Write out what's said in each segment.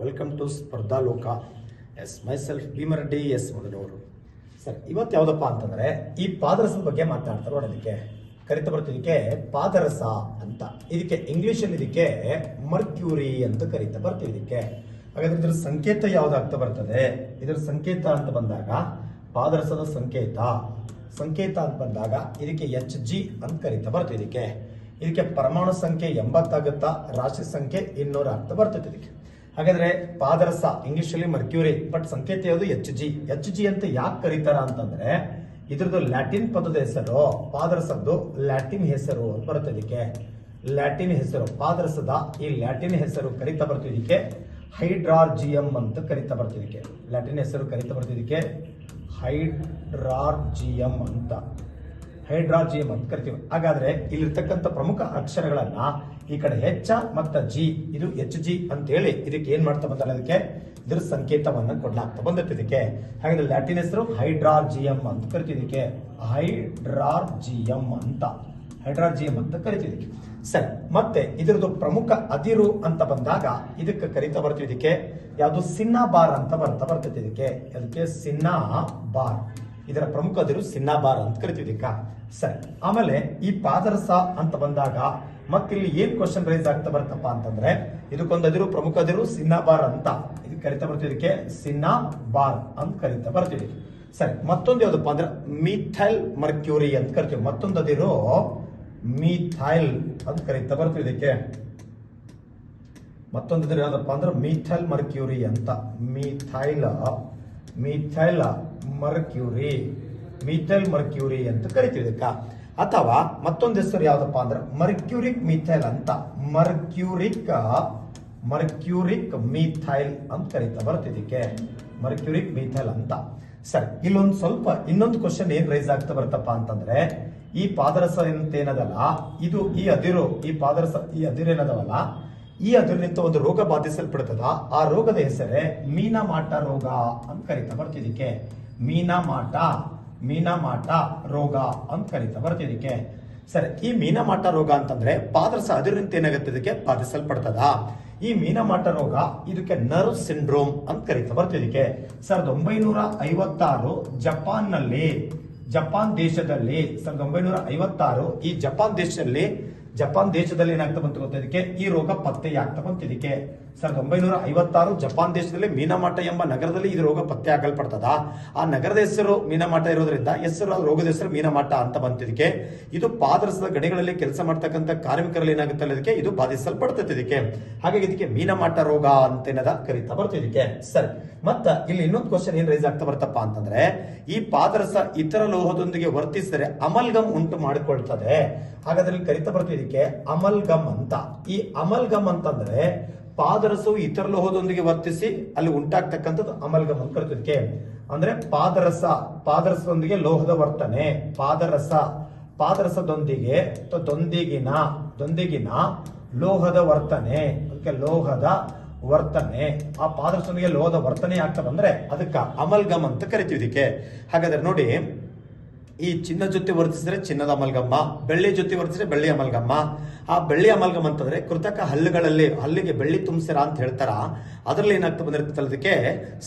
Welcome to Spardha Loka ಎಸ್ myself Bhimareddy ಎಸ್ ಮೊದಲವರು ಸರ್ ಇವತ್ತು ಯಾವುದಪ್ಪ ಅಂತಂದ್ರೆ ಈ ಪಾದರಸದ ಬಗ್ಗೆ ಮಾತಾಡ್ತಾರೆ ನೋಡೋದಕ್ಕೆ. ಕರಿತ ಬರ್ತಿದ್ದಕ್ಕೆ ಪಾದರಸ ಅಂತ. ಇದಕ್ಕೆ ಇಂಗ್ಲೀಷಲ್ಲಿ ಇದಕ್ಕೆ ಮರ್ಕ್ಯೂರಿ ಅಂತ ಕರಿತ ಬರ್ತೀವಿ ಇದಕ್ಕೆ. ಹಾಗಾದ್ರೆ ಇದರ ಸಂಕೇತ ಯಾವ್ದಾಗ್ತಾ ಬರ್ತದೆ? ಇದರ ಸಂಕೇತ ಅಂತ ಬಂದಾಗ ಪಾದರಸದ ಸಂಕೇತ. ಸಂಕೇತ ಅಂತ ಬಂದಾಗ ಇದಕ್ಕೆ ಎಚ್ ಜಿ ಅಂತ ಕರಿತಾ ಬರ್ತದೆ ಇದಕ್ಕೆ. ಇದಕ್ಕೆ ಪರಮಾಣು ಸಂಖ್ಯೆ ಎಂಬತ್ತಾಗುತ್ತಾ, ರಾಶಿ ಸಂಖ್ಯೆ ಇನ್ನೂರ ಆಗ್ತಾ ಬರ್ತೈತೆ ಇದಕ್ಕೆ. ಹಾಗಾದ್ರೆ ಪಾದರಸ ಇಂಗ್ಲಿಷ್ ಅಲ್ಲಿ ಮರ್ಕ್ಯೂರಿ ಬಟ್ ಸಂಕೇತ ಯಾವುದು? ಎಚ್ ಜಿ ಎಚ್ ಜಿ ಅಂತ ಯಾಕೆ ಕರೀತಾರ ಅಂತಂದ್ರೆ, ಇದ್ರದ್ದು ಲ್ಯಾಟಿನ್ ಪದದ ಹೆಸರು, ಪಾದರಸದ್ದು ಲ್ಯಾಟಿನ್ ಹೆಸರು ಅಂತ ಬರುತ್ತೆ ಇದಕ್ಕೆ. ಲ್ಯಾಟಿನ್ ಹೆಸರು, ಪಾದರಸದ ಈ ಲ್ಯಾಟಿನ್ ಹೆಸರು ಕರಿತಾ ಬರ್ತಿದ್ದಕ್ಕೆ ಹೈಡ್ರಾರ್ಜಿಯಂ ಅಂತ ಕರಿತಾ ಬರ್ತಿದ್ದಕ್ಕೆ ಲ್ಯಾಟಿನ್ ಹೆಸರು ಕರಿತಾ ಬರ್ತಿದ್ದಕ್ಕೆ ಹೈಡ್ರಾರ್ಜಿಯಂ ಅಂತ. ಹೈಡ್ರಾಜಿಯಂ ಅಂತ ಕರಿತೀವಿ. ಹಾಗಾದ್ರೆ ಇಲ್ಲಿರ್ತಕ್ಕಂಥ ಪ್ರಮುಖ ಅಕ್ಷರಗಳನ್ನ ಈ ಕಡೆ ಹೆಚ್ಚ, ಮತ್ತ ಜಿ. ಇದು ಎಚ್ ಜಿ ಅಂತ ಹೇಳಿ ಇದಕ್ಕೆ ಏನ್ ಮಾಡ್ತಾ ಬಂದಲ್ಲ ಅದಕ್ಕೆ? ಇದ್ರ ಸಂಕೇತವನ್ನ ಕೊಡ್ಲಾಗ್ತಾ ಬಂದೈತೆ ಇದಕ್ಕೆ. ಹಾಗಾದ್ರೆ ಲ್ಯಾಟಿನ್ ಹೆಸರು ಹೈಡ್ರಾರ್ಜಿಯಂ ಅಂತ ಕರಿತಿದಕ್ಕೆ ಹೈಡ್ರಾರ್ಜಿಯಂ ಅಂತ. ಹೈಡ್ರಾರ್ಜಿಯಂ ಅಂತ ಕರಿತಿದಕ್ಕೆ ಸರಿ, ಮತ್ತೆ ಇದರದು ಪ್ರಮುಖ ಅದಿರು ಅಂತ ಬಂದಾಗ ಇದಕ್ಕೆ ಕರಿತಾ ಬರ್ತೀವಿ ಇದಕ್ಕೆ. ಯಾವುದು? ಸಿನ್ನಾ ಬಾರ್ ಅಂತ ಬರ್ತಾ ಬರ್ತೈತೆ ಇದಕ್ಕೆ. ಅದಕ್ಕೆ ಸಿನ್ನಾ ಬಾರ್ ಇದರ ಪ್ರಮುಖ ಅದಿರು ಸಿನ್ನಾ ಬಾರ್ ಅಂತ ಕರಿತಿದ್ದೀಕ ಸರಿ, ಆಮೇಲೆ ಈ ಪಾದರಸ ಅಂತ ಬಂದಾಗ ಮತ್ತಿಲ್ಲಿ ಏನ್ ಕ್ವಶನ್ ರೈಸ್ ಆಗ್ತಾ ಬರ್ತಪ್ಪ ಅಂತಂದ್ರೆ, ಇದಕ್ಕೊಂದು ಅದಿರು, ಪ್ರಮುಖ ಅದಿರು ಸಿನ್ನಾಬಾರ್ ಅಂತ. ಇದು ಕರಿತಾ ಬರ್ತೀವಿ ಇದಕ್ಕೆ. ಸಿನ್ನಾ ಬಾರ್ ಅಂತ ಕರಿತಾ ಬರ್ತೀವಿ ಸರಿ, ಮತ್ತೊಂದು ಯಾವ್ದಪ್ಪ ಅಂದ್ರೆ, ಮಿಥೈಲ್ ಮರ್ಕ್ಯೂರಿ ಅಂತ ಕರಿತೀವಿ. ಮತ್ತೊಂದು ಅದಿರು, ಮಿಥೈಲ್ ಅಂತ ಕರಿತಾ ಬರ್ತೀವಿ ಇದಕ್ಕೆ. ಮತ್ತೊಂದು ಅದಿರು ಯಾವ್ದಪ್ಪ ಅಂದ್ರೆ, ಮೀಥೈಲ್ ಮರ್ಕ್ಯೂರಿ ಅಂತ. Methyl methyl mercury. Methyl mercury ಅಂತ ಕರಿತೀವಿ ಇದಕ್ಕ. ಅಥವಾ ಮತ್ತೊಂದು ಹೆಸರು ಯಾವ್ದಪ್ಪ ಅಂದ್ರೆ ಮರ್ಕ್ಯೂರಿಕ್ ಮಿಥೈಲ್ ಅಂತ. ಮರ್ಕ್ಯೂರಿಕ್ ಮರ್ಕ್ಯೂರಿಕ್ ಮೀಥೈಲ್ ಅಂತ ಕರಿತಾ ಬರ್ತಿದ್ದಕ್ಕೆ ಮರ್ಕ್ಯೂರಿಕ್ ಮೀಥೈಲ್ ಅಂತ. ಸರಿ, ಇಲ್ಲೊಂದು ಸ್ವಲ್ಪ ಇನ್ನೊಂದು ಕ್ವಶನ್ ಏನ್ ರೈಸ್ ಆಗ್ತಾ ಬರ್ತಪ್ಪ ಅಂತಂದ್ರೆ, ಈ ಪಾದರಸ ಅಂತ ಏನದಲ್ಲ, ಇದು ಈ ಅದಿರು, ಈ ಪಾದರಸ, ಈ ಅದಿರು ಏನದವಲ್ಲ, ಈ ಅದರಿಂದ ಒಂದು ರೋಗ ಬಾಧಿಸಲ್ಪಡ್ತದ, ಆ ರೋಗದ ಹೆಸರೇ ಮೀನಮಾಟ ರೋಗ ಅಂತ ಕರಿತಾ ಬರ್ತಿದ್ದಕ್ಕೆ ಮೀನಮಾಟ. ಮೀನಮಾಟ ರೋಗ ಅಂತ ಕರಿತಾ ಬರ್ತಿದಕ್ಕೆ. ಸರಿ, ಈ ಮೀನಮಾಟ ರೋಗ ಅಂತಂದ್ರೆ ಪಾದರಸ ಅದರಿಂದ ಏನಾಗುತ್ತೆ ಇದಕ್ಕೆ? ಬಾಧಿಸಲ್ಪಡ್ತದ? ಈ ಮೀನಮಾಟ ರೋಗ ಇದಕ್ಕೆ ನರ್ವ್ ಸಿಂಡ್ರೋಮ್ ಅಂತ ಕರಿತಾ ಬರ್ತಿದಕ್ಕೆ. ಸಾವಿರದ ಒಂಬೈನೂರ ಐವತ್ತಾರು ಜಪಾನ್ನಲ್ಲಿ, ಜಪಾನ್ ದೇಶದಲ್ಲಿ, ಸಾವಿರದ ಒಂಬೈನೂರ ಐವತ್ತಾರು ಈ ಜಪಾನ್ ದೇಶದಲ್ಲಿ ಜಪಾನ್ ದೇಶದಲ್ಲಿ ಏನಾಗ್ತಾ ಬಂತು ಗೊತ್ತ ಇದಕ್ಕೆ? ಈ ರೋಗ ಪತ್ತೆಯಾಗ್ತಾ ಬಂತು ಇದಕ್ಕೆ. ಸಾವಿರದ ಒಂಬೈನೂರ ಐವತ್ತಾರು ಜಪಾನ್ ದೇಶದಲ್ಲಿ ಮೀನಮಾಟ ಎಂಬ ನಗರದಲ್ಲಿ ಇದು ರೋಗ ಪತ್ತೆ ಆಗಲ್ಪಡ್ತದ ಆ ನಗರದ ಹೆಸರು ಮೀನಮಾಟ ಇರೋದ್ರಿಂದ ಹೆಸರು, ರೋಗದ ಹೆಸರು ಮೀನಮಾಟ ಅಂತ ಬಂತಿದ್ದಕ್ಕೆ ಇದು ಪಾದರಸದ ಗಡಿಗಳಲ್ಲಿ ಕೆಲಸ ಮಾಡ್ತಕ್ಕಂಥ ಕಾರ್ಮಿಕರಲ್ಲಿ ಏನಾಗುತ್ತಲ್ಲ ಇದಕ್ಕೆ? ಇದು ಬಾಧಿಸಲ್ಪಡ್ತದೆ ಇದಕ್ಕೆ. ಹಾಗಾಗಿ ಇದಕ್ಕೆ ಮೀನಮಾಟ ರೋಗ ಅಂತ ಏನದ ಕರೀತಾ ಬರ್ತಿದಕ್ಕೆ ಸರಿ. ಮತ್ತ ಇಲ್ಲಿ ಇನ್ನೊಂದು ಕ್ವಶನ್ ಏನ್ ರೈಸ್ ಆಗ್ತಾ ಬರ್ತಪ್ಪ ಅಂತಂದ್ರೆ, ಈ ಪಾದರಸ ಇತರ ಲೋಹದೊಂದಿಗೆ ವರ್ತಿಸಿದರೆ ಅಮಲ್ಗಮ್ ಉಂಟು ಮಾಡಿಕೊಳ್ತದೆ. ಹಾಗಾದ್ರೆ ಕರಿತಾ ಬರ್ತಿದ್ದಕ್ಕೆ ಅಮಲ್ಗಮ್ ಅಂತ. ಈ ಅಮಲ್ಗಮ್ ಅಂತಂದ್ರೆ ಪಾದರಸವು ಇತರ ಲೋಹದೊಂದಿಗೆ ವರ್ತಿಸಿ ಅಲ್ಲಿ ಉಂಟಾಗ್ತಕ್ಕಂಥದ್ದು ಅಮಲ್ಗಮ್ ಅಂತ ಕರಿತಿದ್ದಕ್ಕೆ ಅಂದ್ರೆ ಪಾದರಸ, ಪಾದರಸದೊಂದಿಗೆ ಲೋಹದ ವರ್ತನೆ, ಪಾದರಸ, ಪಾದರಸದೊಂದಿಗೆ ದೊಂದಿಗಿನ ದೊಂದಿಗಿನ ಲೋಹದ ವರ್ತನೆ, ಅದಕ್ಕೆ ಲೋಹದ ವರ್ತನೆ. ಆ ಪಾದರಸದೊಂದಿಗೆ ಲೋಹದ ವರ್ತನೆ ಆಗ್ತಾ ಬಂದ್ರೆ ಅಮಲ್ ಅಮಲ್ಗಮ್ ಅಂತ ಕರಿತೀವಿ ಇದಕ್ಕೆ. ಹಾಗಾದ್ರೆ ನೋಡಿ ಈ ಚಿನ್ನ ಜೊತೆ ವರ್ತಿಸಿದ್ರೆ ಚಿನ್ನದ ಅಮಲ್ಗಮ್ಮ, ಬೆಳ್ಳಿ ಜೊತೆ ವರ್ತಿಸಿದ್ರೆ ಬೆಳ್ಳಿ ಅಮಲ್ಗಮ್ಮ. ಆ ಬೆಳ್ಳಿ ಅಮಲ್ಗಮ್ಮ ಅಂತಂದ್ರೆ ಕೃತಕ ಹಲ್ಲುಗಳಲ್ಲಿ, ಹಲ್ಲಿಗೆ ಬೆಳ್ಳಿ ತುಂಬಿಸಿರ ಅಂತ ಹೇಳ್ತಾರ? ಅದರಲ್ಲಿ ಏನಾಗ್ತಾ ಬಂದಿರ್ತದೆ ಅದಕ್ಕೆ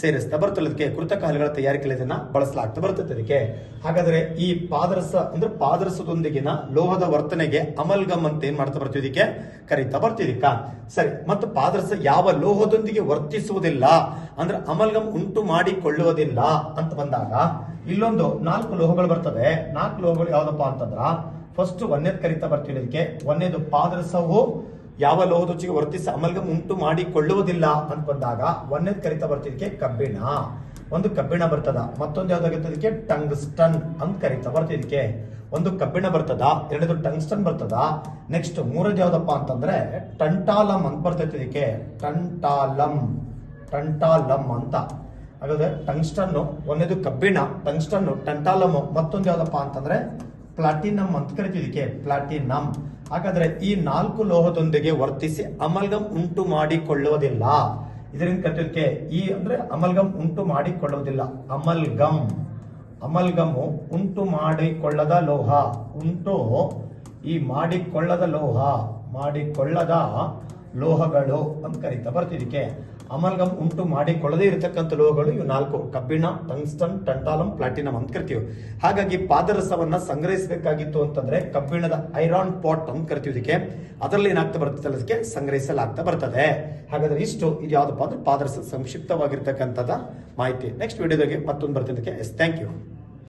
ಸೇರಿಸ್ತಾ ಬರ್ತಲ್ಲ ಅದಕ್ಕೆ ಕೃತಕ ಹಲ್ಲುಗಳ ತಯಾರಿಕೆಯಲ್ಲಿ ಇದನ್ನ ಬಳಸಲಾಗ್ತಾ ಬರ್ತದೆ ಅದಕ್ಕೆ ಹಾಗಾದ್ರೆ ಈ ಪಾದರಸ, ಅಂದ್ರೆ ಪಾದರಸದೊಂದಿಗಿನ ಲೋಹದ ವರ್ತನೆಗೆ ಅಮಲ್ಗಮ್ ಅಂತ ಏನ್ ಮಾಡ್ತಾ ಬರ್ತೀವಿ ಇದಕ್ಕೆ? ಕರೀತಾ ಬರ್ತಿದಿಕ್ಕ ಸರಿ, ಮತ್ತು ಪಾದರಸ ಯಾವ ಲೋಹದೊಂದಿಗೆ ವರ್ತಿಸುವುದಿಲ್ಲ, ಅಂದ್ರೆ ಅಮಲ್ಗಮ್ ಉಂಟು ಮಾಡಿಕೊಳ್ಳುವುದಿಲ್ಲ ಅಂತ ಬಂದಾಗ ಇಲ್ಲೊಂದು ನಾಲ್ಕು ಲೋಹಗಳು ಬರ್ತವೆ ನಾಲ್ಕು ಲೋಹಗಳು ಯಾವ್ದಪ್ಪ ಅಂತಂದ್ರ ಫಸ್ಟ್ ಒಂದೇದ್ ಕರಿತಾ ಬರ್ತೀವಿ ಇದಕ್ಕೆ. ಒಂದೇದು ಪಾದರಸವು ಯಾವ ಲೋಹದೊಚ್ಚಿಗೆ ವರ್ತಿಸಿ ಅಮಲ್ಗಮ್ ಉಂಟು ಮಾಡಿಕೊಳ್ಳುವುದಿಲ್ಲ ಅಂತ ಬಂದಾಗ ಒಂದೇದ್ ಕರಿತಾ ಬರ್ತಿದಕ್ಕೆ ಕಬ್ಬಿಣ. ಒಂದು ಕಬ್ಬಿಣ ಬರ್ತದ. ಮತ್ತೊಂದು ಯಾವ್ದಾಗಿರ್ತದಕ್ಕೆ ಟಂಗ್ಸ್ಟನ್ ಅಂತ ಕರಿತಾ ಬರ್ತಿದಕ್ಕೆ ಒಂದು ಕಬ್ಬಿಣ ಬರ್ತದ ಎರಡದು ಟಂಗ್ಸ್ಟನ್ ಬರ್ತದ. ನೆಕ್ಸ್ಟ್ ಮೂರದು ಯಾವ್ದಪ್ಪ ಅಂತಂದ್ರೆ, ಟಂಟಾಲಮ್ ಅಂತ ಬರ್ತೈತೆ ಇದಕ್ಕೆ. ಟಂಟಾಲಮ್. ಟಂಟಾಲಮ್ ಅಂತ. ಹಾಗಾದ್ರೆ ಟಂಗ್ಸ್ಟನ್ನು, ಒಂದೇದು ಕಬ್ಬಿಣ, ಟಂಗ್ಸ್ಟನ್ನು, ಟಂಟಾಲಮ್, ಮತ್ತೊಂದು ಯಾವ್ದಪ್ಪ ಅಂತಂದ್ರೆ ಪ್ಲಾಟಿನಮ್ ಅಂತ ಕರಿತಿದ್ದಕ್ಕೆ ಪ್ಲಾಟಿನಮ್ ಹಾಗಾದ್ರೆ ಈ ನಾಲ್ಕು ಲೋಹದೊಂದಿಗೆ ವರ್ತಿಸಿ ಅಮಲ್ಗಮ್ ಉಂಟು ಮಾಡಿಕೊಳ್ಳುವುದಿಲ್ಲ. ಇದರಿಂದ ಕರಿತಿದ್ದಕ್ಕೆ ಈ ಅಂದ್ರೆ ಅಮಲ್ಗಮ್ ಉಂಟು ಮಾಡಿಕೊಳ್ಳುವುದಿಲ್ಲ. ಅಮಲ್ಗಮ್ ಅಮಲ್ಗಮು ಉಂಟು ಮಾಡಿಕೊಳ್ಳದ ಲೋಹ. ಉಂಟು ಈ ಮಾಡಿಕೊಳ್ಳದ ಲೋಹ. ಮಾಡಿಕೊಳ್ಳದ ಲೋಹಗಳು ಅಂತ ಕರೀತಾ ಬರ್ತಿದ್ದಕ್ಕೆ. ಅಮಲ್ಗಮ್ ಉಂಟು ಮಾಡಿಕೊಳ್ಳದೇ ಇರತಕ್ಕಂಥ ಲೋಹಗಳು ಇವು ನಾಲ್ಕು. ಕಬ್ಬಿಣ, ಟಂಗ್ಸ್ಟನ್, ಟಂಟಾಲಂ, ಪ್ಲಾಟಿನಂ ಅಂತ ಕರಿತೀವಿ. ಹಾಗಾಗಿ ಪಾದರಸವನ್ನ ಸಂಗ್ರಹಿಸಬೇಕಾಗಿತ್ತು ಅಂತಂದ್ರೆ ಕಬ್ಬಿಣದ ಐರಾನ್ ಪಾಟ್ ಅಂತ ಕರಿತೀವಿ ಇದಕ್ಕೆ. ಅದರಲ್ಲಿ ಏನಾಗ್ತಾ ಬರ್ತದೆ ಅದಕ್ಕೆ ಸಂಗ್ರಹಿಸಲಾಗ್ತಾ ಬರ್ತದೆ. ಹಾಗಾದ್ರೆ ಇಷ್ಟು. ಇದು ಯಾವ್ದಪ್ಪ ಅಂದ್ರೆ ಪಾದರಸ ಸಂಕ್ಷಿಪ್ತವಾಗಿರ್ತಕ್ಕಂಥದ ಮಾಹಿತಿ. ನೆಕ್ಸ್ಟ್ ವಿಡಿಯೋದಾಗೆ ಮತ್ತೊಂದು ಬರ್ತಿದ್ದಕ್ಕೆ ಎಸ್ ಥ್ಯಾಂಕ್ ಯು